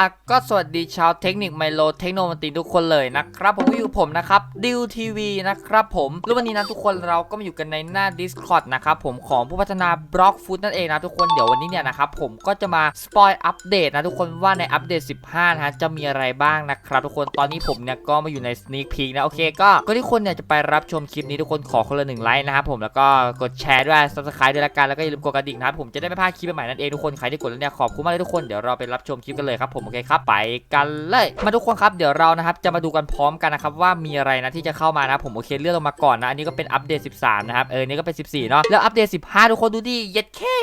อะก็สวัสดีชาวเทคนิคไมโลเทคโนมันติทุกคนเลยนะครับผมก็อยู่ผมนะครับดิวทีวีนะครับผมแล้ววันนี้นะทุกคนเราก็มาอยู่กันในหน้า Discord นะครับผมของผู้พัฒนาบล็อกฟุตนั่นเองนะทุกคนเดี๋ยววันนี้เนี่ยนะครับผมก็จะมาสปอยอัปเดตนะทุกคนว่าในอัปเดต 15 นะฮะจะมีอะไรบ้างนะครับทุกคนตอนนี้ผมเนี่ยก็มาอยู่ใน sneak peek นะโอเคก็ก็ที่คนเนี่ยจะไปรับชมคลิปนี้ทุกคนขอคนละหนึ่งไลค์นะครับผมแล้วก็กดแชร์ด้วย subscribe ด้วยละกันแล้วก็อย่าลืมกดกระดิ่งนะครับผมจะได้ไม่พลาดคลิปใหม่นั่นเองทุกคนใครที่กดแล้วเนี่ยขอบคุณมากเลยทุกคนเดี๋ยวเราไปรับชมคลิปกันเลยครับผมโอเคครับไปกันเลยมาทุกคนครับเดี๋ยวเรานะครับจะมาดูกันพร้อมกันนะครับว่ามีอะไรนะที่จะเข้ามานะผมโอเคเลื่อนลงมาก่อนนะอันนี้ก็เป็นอัปเดต 13 นะครับเออนี่ก็เป็น 14 เนาะแล้วอัปเดต 15 ทุกคนดูดิเย็ดแค่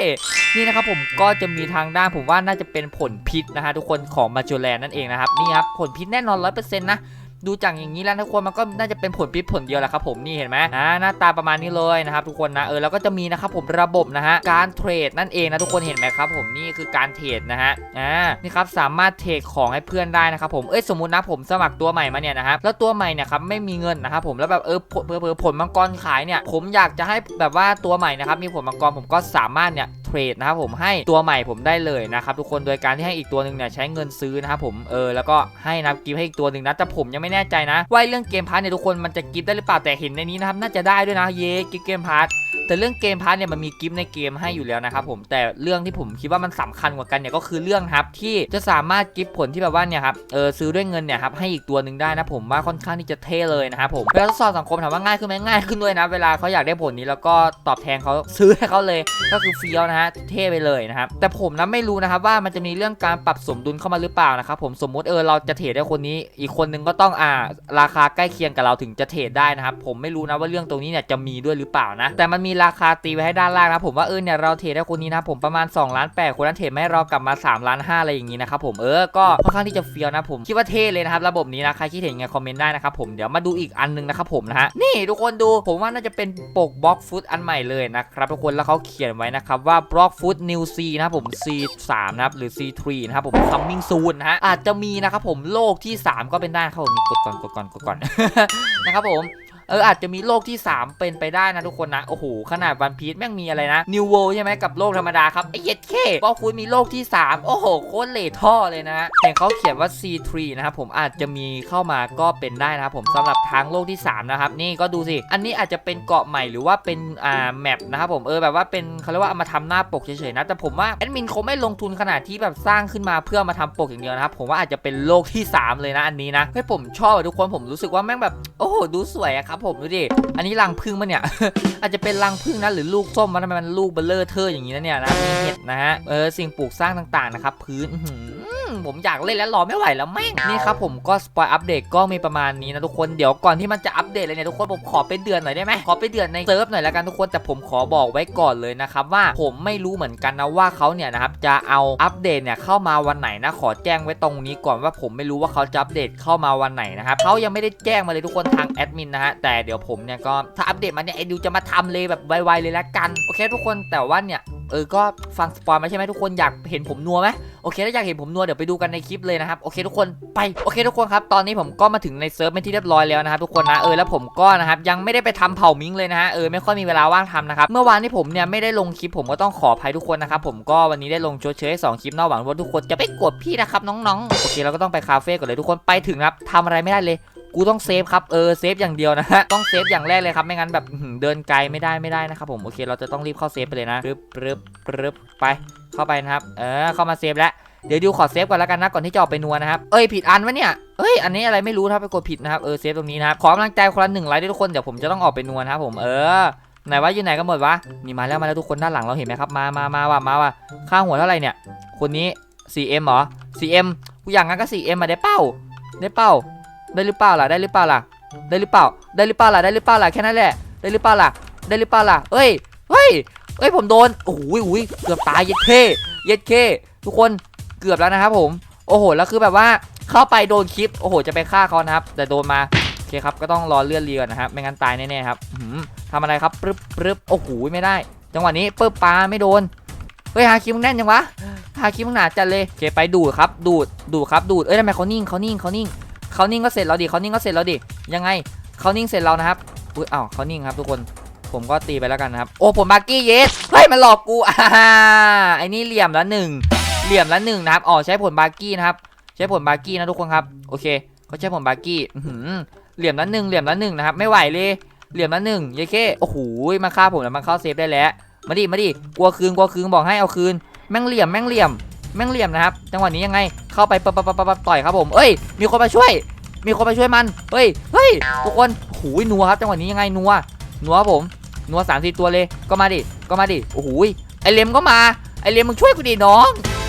นี่นะครับผมก็จะมีทางด้านผมว่าน่าจะเป็นผลพิษนะฮะทุกคนของมาจูแลนนั่นเองนะครับนี่ครับผลพิษแน่นอน100%นะ ดูจากอย่างนี้แล้วทุกคนมันก็น่าจะเป็นผลพิษผลเดียวแหละครับผมนี่เห็นไหมอ่าหน้าตาประมาณนี้เลยนะครับทุกคนนะเออแล้วก็จะมีนะครับผมระบบนะฮะการเทรดนั่นเองนะทุกคนเห็นไหมครับผมนี่คือการเทรดนะฮะอ่านี่ครับสามารถเทรดของให้เพื่อนได้นะครับผมเอ้ยสมมุตินะผมสมัครตัวใหม่มาเนี่ยนะครับแล้วตัวใหม่เนี่ยครับไม่มีเงินนะครับผมแล้วแบบเออเผลอผลมังกรขายเนี่ยผมอยากจะให้แบบว่าตัวใหม่นะครับมีผลมังกรผมก็สามารถเนี่ย รดนะครับผมให้ตัวใหม่ผมได้เลยนะครับทุกคนโดยการที่ให้อีกตัวหนึ่งเนี่ยใช้เงินซื้อนะครับผมเออแล้วก็ให้นับกิฟต์ให้อีกตัวหนึ่งนะแต่ผมยังไม่แน่ใจนะว่าเรื่องเกมพาร์ทเนี่ยทุกคนมันจะกิฟต์ได้หรือเปล่าแต่เห็นในนี้นะครับน่าจะได้ด้วยนะเย้กิฟต์เกมพาร์ท แต่เรื่องเกมพาร์ทเนี่ยมันมีกิฟต์ในเกมให้อยู่แล้วนะครับผมแต่เรื่องที่ผมคิดว่ามันสำคัญกว่ากันเนี่ยก็คือเรื่องครับที่จะสามารถกิฟต์ผลที่แบบว่าเนี่ยครับเออซื้อด้วยเงินเนี่ยครับให้อีกตัวหนึ่งได้นะผมว่าค่อนข้างที่จะเท่เลยนะครับผมเวลาทดสอบสังคมถามว่าง่ายขึ้นไหมง่ายขึ้นด้วยนะเวลาเขาอยากได้ผลนี้แล้วก็ตอบแทนเขาซื้อให้เขาเลยก็คือเฟี้ยวนะฮะเท่ไปเลยนะครับแต่ผมนะไม่รู้นะครับว่ามันจะมีเรื่องการปรับสมดุลเข้ามาหรือเปล่านะครับผมสมมติเออเราจะเทรดได้คนนี้ อีกคนนึงก็ต้องอ่าราคาใกล้เคียงกับเราถึงจะเทรดได้นะครับผมไม่รู้นะว่าเรื่องตรงนี้เนี่ยจะมีด้วยหรือเปล่านะแต่มันมีราคาตีไว้ให้ด้านล่างนะผมว่าเออเนี่ยเราเทรดได้คนนี้นะผมประมาณ2ล้าน8คนนั้นเทรดไม่ให้เรากลับมา3ล้าน5อะไรอย่างนี้นะครับผมเออก็ค่อนข้างที่จะเฟี้ยวนะผมคิดว่าเท่เลยนะครับระบบนี้นะใครคิดเห็นยังไงคอมเมนต์ได้นะครับผมเดี๋ยวมาดูอีกอันหนึงนะครับผมนะฮะนี่ทุกคนดูผมว่าน่าจะเป็นปกบล็อกฟุตอันใหม่เลยนะครับทุกคนแล้วเขาเขียนไว้นะครับว่าบล็อกฟุตนิวซีนะครับผม C3 นะครับหรือ C3 นะครับผม coming soon นะฮะอาจจะมีนะครับผมโลกที่ 3 ก็เป็นได้ครับผมกดก่อนกดก่อนกดก่อนนะครับผม เอออาจจะมีโลกที่ 3 เป็นไปได้นะทุกคนนะโอ้โหขนาดวันพีชแม่งมีอะไรนะนิวเวิลใช่ไหมกับโลกธรรมดาครับไอเย็ดเคก็คุยมีโลกที่ 3 โอ้โหโคตรเลท่อเลยนะเห็นเขาเขียนว่า C3 นะครับผมอาจจะมีเข้ามาก็เป็นได้นะครับผมสำหรับ ทางโลกที่ 3 นะครับ นี่ก็ดูสิ อันนี้อาจจะเป็นเกาะใหม่หรือว่าเป็นอ่าแมปนะครับผมเออแบบว่าเป็นเขาเรียกว่าเอามาทำหน้าปกเฉยๆนะ แต่ผมว่าแอดมินคงไม่ลงทุนขนาดที่แบบสร้างขึ้นมาเพื่อมาทำปกอย่างเดียวนะครับผมว่าอาจจะเป็นโลกที่ 3 เลยนะอันนี้นะเฮ้ยผมชอบทุกคนผมรู้สึกว่าแม่งแบบโอ้โหดูสวยอะครับผมดูดิอันนี้รังพึ่งมะเนี่ยอาจจะเป็นรังพึ่งนะหรือลูกส้มมันทำไมมันลูกเบลเลอร์เทอร์อย่างนี้นะเนี่ยนะมีเห็ดนะฮะเออสิ่งปลูกสร้างต่างๆนะครับพื้น ผมอยากเล่นแล้วรอไม่ไหวแล้วแม่งนี่ครับผมก็สปอยอัปเดตก็มีประมาณนี้นะทุกคนเดี๋ยวก่อนที่มันจะอัปเดตเลยเนี่ยทุกคนผมขอไปเดือนหน่อยได้ไหมขอไปเดือนในเซิร์ฟหน่อยแล้วกันทุกคนแต่ผมขอบอกไว้ก่อนเลยนะครับว่าผมไม่รู้เหมือนกันนะว่าเขาเนี่ยนะครับจะเอาอัปเดตเนี่ยเข้ามาวันไหนนะขอแจ้งไว้ตรงนี้ก่อนว่าผมไม่รู้ว่าเขาจะอัปเดตเข้ามาวันไหนนะครับเขายังไม่ได้แจ้งมาเลยทุกคนทางแอดมินนะฮะแต่เดี๋ยวผมเนี่ยก็ถ้าอัปเดตมาเนี่ยไอ้ดิวจะมาทำเลยแบบไวๆเลยละกันโอเคทุกคนแต่ว่าเนี่ยเออก็ฟังสปอยมาใช่ไหมทุกคนอยากเห็นผมนัวไหมโอเคถ้าอยากเห็นผมนัวเดี๋ยวไปดูกันในคลิปเลยนะครับโอเคทุกคนไปโอเคทุกคนครับตอนนี้ผมก็มาถึงในเซิร์ฟเป็นที่เรียบร้อยแล้วนะครับทุกคนนะเออแล้วผมก็นะครับยังไม่ได้ไปทำเผามิงเลยนะฮะเออไม่ค่อยมีเวลาว่างทำนะครับเมื่อวานที่ผมเนี่ยไม่ได้ลงคลิปผมก็ต้องขออภัยทุกคนนะครับผมก็วันนี้ได้ลงชดเชยให้สองคลิปนอกหวังว่าทุกคนจะไม่กดพี่นะครับน้องๆโอเคเราก็ต้องไปคาเฟ่ก่อนเลยทุกคนไปถึงครับทำอะไรไม่ได้เลย กูต้องเซฟครับเออเซฟอย่างเดียวนะฮะต้องเซฟอย่างแรกเลยครับไม่งั้นแบบเดินไกลไม่ได้ไม่ได้นะครับผมโอเคเราจะต้องรีบเข้าเซฟไปเลยนะปึ๊บปึ๊บปึ๊บไปเข้าไปนะครับเออเข้ามาเซฟแล้วเดี๋ยวดิวขอเซฟก่อนแล้วกันนะก่อนที่จะออกไปนัวนะครับ เอ้ยผิดอันวะเนี่ย เอ้ยอันนี้อะไรไม่รู้นะครับไปกดผิดนะครับเออเซฟตรงนี้นะครับขอกำลังใจคนละหนึ่งไลค์ด้วยทุกคนเดี๋ยวผมจะต้องออกไปนัวนะครับผมเออไหนวะอยู่ไหนกันหมดวะนี่มาแล้วมาแล้วทุกคนด้านหลังเราเห็นไหมครับมามามาว่ะมาว่ะค่าหัวเท่าไหร่เนี่ย คนนี้ 4M เหรอ 4M กูอย่างงั้นก็ 4M มาได้เป้าได้เป้า ได้หรือเปล่าล่ะได้หรือเปล่าล่ะได้หรือเปล่า ได้หรือเปล่าล่ะได้หรือเปล่าล่ะแค่นั้นแหละ ได้หรือเปล่าล่ะได้หรือเปล่าล่ะเอ้ยเฮ้ยเอ้ยผมโดนโอ้โหอ้ยเกือบตายเย็ดเคเย็ดเคทุกคนเกือบแล้วนะครับผมโอ้โหแล้วคือแบบว่าเข้าไปโดนคลิปโอ้โหจะไปฆ่าเขานะครับแต่โดนมาโอเคครับก็ต้องรอเลื่อนเรีก่อนนะครับไม่งั้นตายแน่ๆครับอื้อหือทำอะไรครับปึ๊บปึ๊บโอ้โหไม่ได้ จังหวะนี้ปึ๊บปลาไม่โดนเฮ้ยหาคิมมึงแน่นจังวะหาคิมมึงหนาจัดเลยโอเคไปดูดครับ ดูดดูดครับดูดเอ้ยทำไมเขานิ่งเขานิ่งเขานิ่ง เขานิ่งก็เสร็จแล้วดิเขานิ่งก็เสร็จแล้วดิยังไงเขานิ่งเสร็จแล้วนะครับอุ้ยอ้าวเขานิ่งครับทุกคนผมก็ตีไปแล้วกันนะครับ โอ้ผมบาร์กี้เยสเฮ้ยมันหลอกกูอ่าไอ้นี่เหลี่ยมละหนึ่งเหลี่ยมละหนึ่งนะครับอ๋อใช้ผลบาร์กี้นะครับ ใช้ผลบาร์กี้นะทุกคนครับโอเคเขาใช้ผลบาร์กี้เหลี่ยมละหนึ่งเหลี่ยมละหนึ่งนะครับไม่ไหวเลยเหลี่ยมละหนึ่งเยเคโอ้โหมาฆ่าผมแล้วมันเข้าเซฟได้แล้วมาดิมาดิกลัวคืนกลัวคืนบอกให้เอาคืนแม่งเหลี่ยมแม่งเหลี่ยม แม่งเหลี่ยมนะครับ จังหวะนี้ยังไง เข้าไปปั๊บปั๊บปั๊บปั๊บต่อยครับผม เอ้ย มีคนมาช่วย มีคนมาช่วยมัน เฮ้ย เฮ้ย ทุกคนหูยนัวครับ จังหวะนี้ยังไงนัว นัวผม นัวสามสี่ตัวเลย ก็มาดิ ก็มาดิ โอ้โหไอเลมก็มา ไอเลมมึงช่วยกูดิน้อง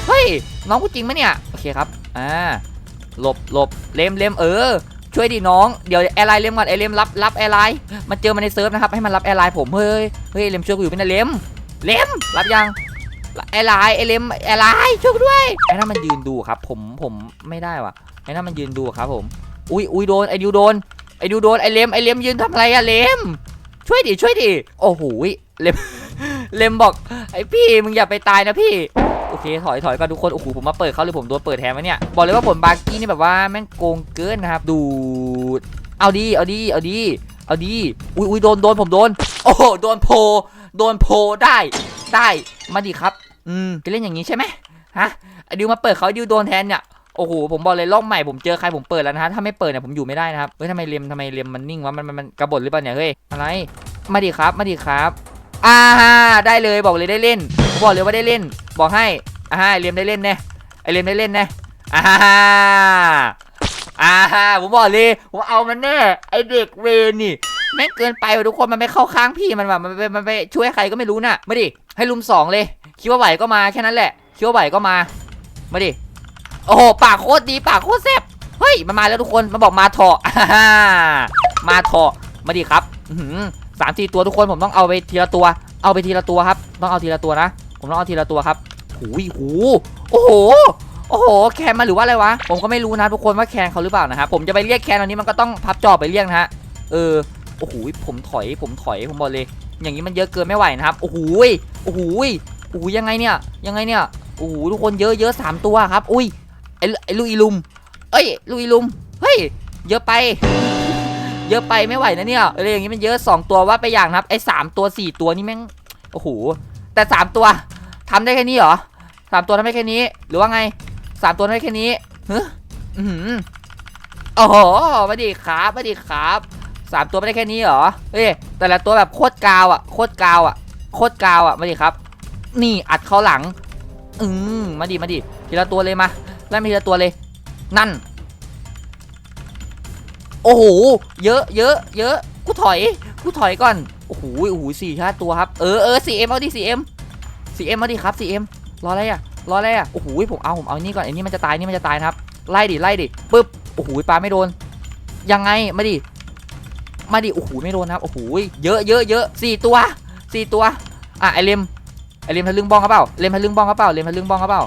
เฮ้ย น้องกูจริงไหมเนี่ย โอเคครับ อ่า หลบหลบเลมเลมเออ ช่วยดิน้อง เดี๋ยวแอร์ไลน์เลมก่อน ไอเลมรับรับแอร์ไลน์มันเจอมาในเซิร์ฟนะครับ ให้มันรับแอร์ไลน์ผม เฮ้ย เฮ้ยเลมช่วยกูอยู่เป็นนะเลมเลมรับยัง แอร์ไลน์ไอเลมแอร์ไลน์ช่วยด้วยไอ้นั่นมันยืนดูครับ ผมผมไม่ได้ว่ะไอ้นั่นมันยืนดูครับผม อุ้ยอุ้ยโดนไอดิวโดนไอดิวโดนไอเลมไอเลมยืนทำอะไรอะเลมช่วยดิช่วยดิโอ้โหเลมเลมบอกไอพี่มึงอย่าไปตายนะพี่โอเคถอยถอยกันทุกคนโอ้โหผมมาเปิดเขาเลยผมโดนเปิดแทนวะเนี่ยบอกเลยว่าผลบาร์กี้นี่แบบว่าแม่งโกงเกินนะครับ ดูดเอาดีเอาดีเอาดีเอาดีอุ้ยอุ้ยโดนโดนผมโดน โอ้โหโดนโพ โดนโพได้ได้มาดิครับ อืมจะเล่นอย่างนี้ใช่ไหมฮะดิวมาเปิดเขาดิวโดนแทนเนี่ยโอ้โหผมบอกเลยรอบใหม่ผมเจอใครผมเปิดแล้วนะฮะถ้าไม่เปิดเนี่ยผมอยู่ไม่ได้นะครับเฮ้ยทำไมเลมทำไมเลมมันนิ่งวะมันมันกระบดหรือเปล่าเนี่ยเฮ้ยอะไรมาดิครับมาดิครับอ่าได้เลยบอกเลยได้เล่นผมบอกเลยว่าได้เล่น บอกให้อ่าเลมได้เล่นแน่ไอเลมได้เล่นแน่อ่าอ่าผมบอกเลยผมเอามันแน่ไอเด็กเวนี่แม่งเกินไปวะทุกคนมันไม่เข้าข้างพี่มันแบบมันไปมันไปช่วยใครก็ไม่รู้น่ะมาดิให้ลุมสองเลย คิดว่าไหวก็มาแค่นั้นแหละคิดว่าไหวก็มา มาดิ โอ้โหปากโคตรดีปากโคตรแซ่บเฮ้ยมันมาแล้วทุกคนมันบอกมาเถอะมาเถอะมาดิครับสามสี่ตัวทุกคนผมต้องเอาไปทีละตัว เอาไปทีละตัวครับ ต้องเอาทีละตัวนะ ผมต้องเอาทีละตัวครับหูยหูโอ้โหโอ้โห แคนมาหรือว่าอะไรวะ ผมก็ไม่รู้นะทุกคนว่าแคนเขาหรือเปล่านะครับ ผมจะไปเรียกแคนอันนี้มันก็ต้องพับจอบไปเรียกนะฮะ เออ โอ้โห ผมถอย ผมถอย ผมบอกเลย อย่างนี้มันเยอะเกินไม่ไหวนะครับ โอ้โหยโอ้โหย อ้ยังไงเนี่ยยังไงเนี่ยโอ้ทุกคนเยอะเยอะสามตัวครับ อุ้ยไอ้ไอ้ลูกอีลุมเอ้ยลูกอีลุมเฮ้ยเยอะไป เยอะไปไม่ไหวนะเนี่ยอะไรอย่างงี้มันเยอะสองตัวว่าไปอย่างนะครับไอ้สามตัวสี่ตัวนี่แม่งโอ้โหแต่สามตัวทำได้แค่นี้เหรอสามตัวทำได้แค่นี้ หรือว่าไงสามตัวทำได้แค่นี้เฮ้ยอือหือโอ้โหไม่ดีครับไม่ดีครับสามตัวไม่ได้แค่นี้เหรอเฮ้ยแต่ละตัวแบบโคตรกาวอะโคตรกาวอะโคตรกาวอะมาดิครับ นี่อัดเขาหลัง อืมมาดิมาดิทีละตัวเลยมาไล่มาทีละตัวเลย นั่น โอ้โหเยอะเยอะเยอะกูถอยกูถอยก่อนโอ้โหโอ้โหสี่ห้าตัวครับเออเออสี่เอ็มเอาดิสี่เอ็มสี่เอ็มเอาดิครับสี่เอ็มรออะไรอะรออะไรอะโอ้โหผมเอาผมเอานี่ก่อนไอ้นี่มันจะตายนี่มันจะตายครับไล่ดิไล่ดิปึ๊บโอ้โหปลาไม่โดน ยังไงมาดิมาดิโอ้โหไม่โดนครับโอ้โหเยอะเยอะเยอะสี่ตัวสี่ตัวอะไอเลม ไอเลมทะลึ่งบ้องครับเปล่าเลมทะลึ่งบ้องครับเปล่าเลมทะลึ่งบ้องครับเปล่า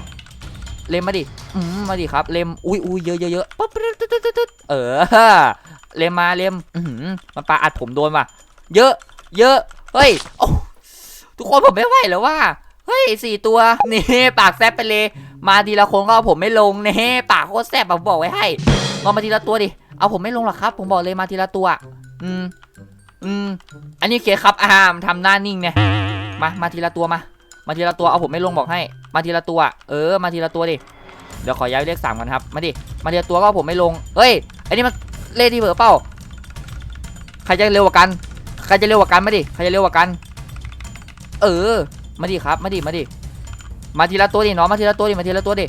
เลมมาดิอืมมาดิครับ เลมอุ้ยอุ้ยเยอะเยอะเยอะปั๊บเออ เลมมาเลมอือหือมันปลาอัดผมโดนว่ะ เยอะ เยอะ เฮ้ยโอ้ทุกคนผมไม่ไหวแล้วว่าเฮ้ยสี่ตัวนี่ปากแซบไปเลย มาทีละคนก็เอาผมไม่ลงนี่ปากโคตรแซบผมบอกไว้ให้ลองมาทีละตัวดิ เอาผมไม่ลงหรอกครับ ผมบอกเลยมาทีละตัว อืมอืมอันนี้เคครับอ่ามทำหน้านิ่งเนี่ยมามาทีละตัวมา มาทีละตัวเอาผมไม่ลงบอกให้ มาทีละตัว เออ มาทีละตัวดิ เดี๋ยวขอย้ายเลขสามกันครับ มาดิ มาทีละตัวก็ผมไม่ลง เฮ้ยไอ้นี่มันเล่ที่เผลอเปล่าใครจะเร็วกว่ากัน ใครจะเร็วกว่ากันมาดิ ใครจะเร็วกว่ากัน เออ มาดิครับ มาดิ มาดิ มาทีละตัวดิน้องมาทีละตัวดิ มาทีละตัวดิ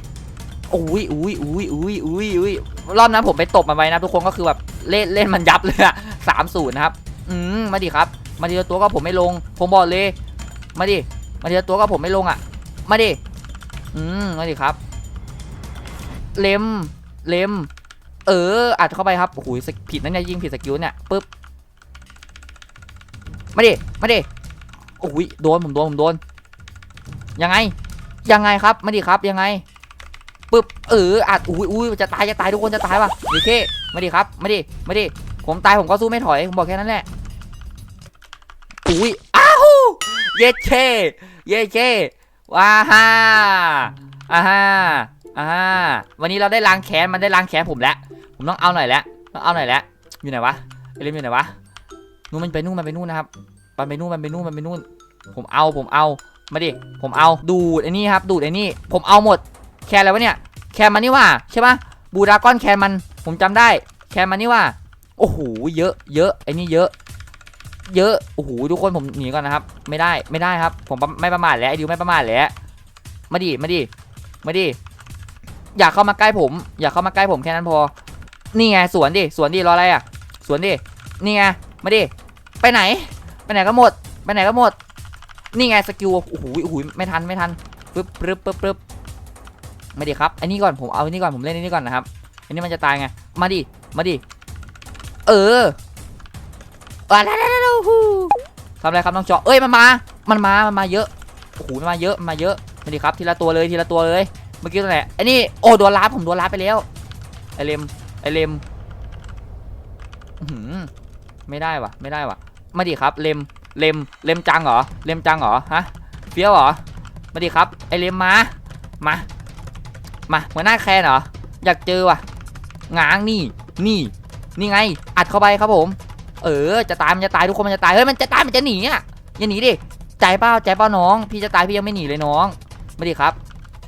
อุ้ยอุ้ยอุ้ยอุ้ยอุ้ยอุ้ยรอบนั้นผมไปตบมันไว้นะทุกคนก็คือแบบเล่นเล่นมันยับเลยอะสามศูนย์นะครับ อืม มาดิครับ มาทีละตัวก็ผมไม่ลง ผมบอกเลย มาดิ มาทีละตัวก็ผมไม่ลงอะ มาดิ อืม มาดิครับ เล็ม เล็ม เออ อัดเข้าไปครับโอ้โหผิดนั่นเนี่ยยิงผิดสกิลเนี่ยปึ๊บ มาดิ มาดิ โอ้ยโดนผมโดนผมโดน ยังไง ยังไงครับ มาดิครับ ยังไงปึ๊บ เออ อัดอุ้ยอุ้ยจะตาย จะตายทุกคนจะตายว่ะดีเคมาดิครับ มาดิ มาดิ ผมตายผมก็สู้ไม่ถอย ผมบอกแค่นั้นแหละอุ้ย เยเคเยเคว้าฮ่าอ่าฮ่าอ่าฮ่าวันนี้เราได้ล้างแค้นมันได้ล้างแค้นผมแล้ว ผมต้องเอาหน่อยแล้วต้องเอาหน่อยแล้วอยู่ไหนวะเอลิมอยู่ไหนวะนู่นมันไปนู่นมันไปนู่นนะครับมันไปนู่นมันไปนู่นมันไปนู่น ผมเอาผมเอามาดิผมเอาดูดไอ้นี่ครับ ดูดไอ้นี่ ผมเอาหมด แคนอะไรวะเนี่ย แคนมันนี่ว่าใช่ปะบูดาก้อนแคนมัน ผมจำได้ แคนมันนี่ว่าโอ้โหเยอะเยอะไอ้นี่เยอะ เยอะโอ้โหทุกคนผมหนีก่อนนะครับ ไม่ได้ไม่ได้ครับ ผมไม่ประมาทแล้วไอ้ดิวไม่ประมาทแล้วมาดิมาดิมาดิอยากเข้ามาใกล้ผม อยากเข้ามาใกล้ผมแค่นั้นพอ นี่ไงสวนดิสวนดิรออะไรอะ สวนดินี่ไงมาดิไปไหน ไปไหนก็หมด ไปไหนก็หมด นี่ไงสกิลโอ้โหโอ้โหไม่ทันไม่ทันปึ๊บปึ๊บปึ๊บปึ๊บมาดิครับอันนี้ก่อนผมเอาอันนี้ก่อนผมเล่นอันนี้ก่อนนะครับอันนี้มันจะตายไงมาดิมาดิเอออะแล้วแล้วแล้ว ฮู้ทำอะไรครับน้องจอเอ้ยมันมา มันมา มันมาเยอะ โอ้โหมันมาเยอะ มาเยอะมาดิครับทีละตัวเลยทีละตัวเลย เมื่อกี้ตัวไหนไอ้นี่โอ้โดนล้าผมโดนล้าไปแล้ว ไอเลม ไอเลมหือไม่ได้วะไม่ได้วะมาดิครับ เลม เลม เลมจังเหรอ เลมจังเหรอ ฮะ เฟี้ยวเหรอ มาดิครับ ไอเลมมา มา มาหัวหน้าแคนเหรอ อยากเจอว่ะง้างนี่ นี่ นี่ไง อัดเข้าไปครับผม เออจะตายมันจะตายทุกคนมันจะตายเฮ้ยมันจะตายมันจะหนีอะอย่าหนีดิใจเป้าใจเป้าน้อง พี่จะตายพี่ยังไม่หนีเลยน้องมาดิครับ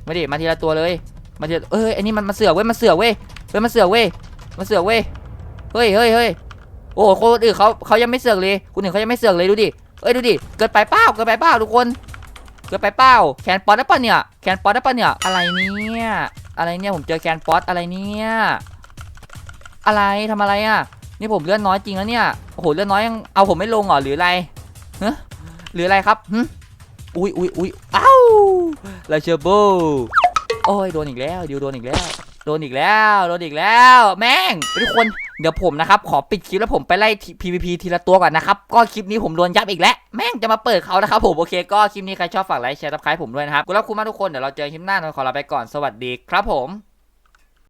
มาดิมาทีละตัวเลยมาทีละเอ้ยไอันนี้มันมาเสือกเว้ยมันเสือกเว้ยเฮ้ยมันเสือกเว้ยมันเสือกเว้ยเฮ้ยเฮ้ยเฮ้ยโอ้โหคนอื่นเขาเขายังไม่เสือกเลยคนอื่นเขายังไม่เสือกเลยดูดิเอ้ยดูดิเกิดไปเป้าเกิดไปเป้าทุกคนเกิดไปเป้าแคนป๊อตได้ปะเนี่ยแคนป๊อตได้ปะเนี่ยอะไรเนี่ยอะไรเนี่ยผมเจอแคนป๊อตอะไรเนี่ยอะไรทำอะไรอะ นี่ผมเลือดน้อยจริงแล้วเนี่ยโอ้โหเลือดน้อยยังเอาผมไม่ลงเหรอหรืออะไรฮะหรืออะไรครับหึอุ้ยอุ้ยอุ้ยอ้าวลาเชอร์โบโอ้ยโดนอีกแล้วดิวโดนอีกแล้ว โดนอีกแล้วโดนอีกแล้ว แม่งทุกคนเดี๋ยวผมนะครับ ขอปิดคลิปแล้วผมไปไล่ PVP ทีละตัวก่อนนะครับ ก็คลิปนี้ผมโดนยับอีกแล้ว แม่งจะมาเปิดเขานะครับผมโอเค ก็คลิปนี้ใครชอบฝากไลค์แชร์ทับคล้ายผมด้วยนะครับกูรักคุณมากทุกคนเดี๋ยวเราเจอคลิปหน้าขอลาไปก่อนสวัสดีครับผม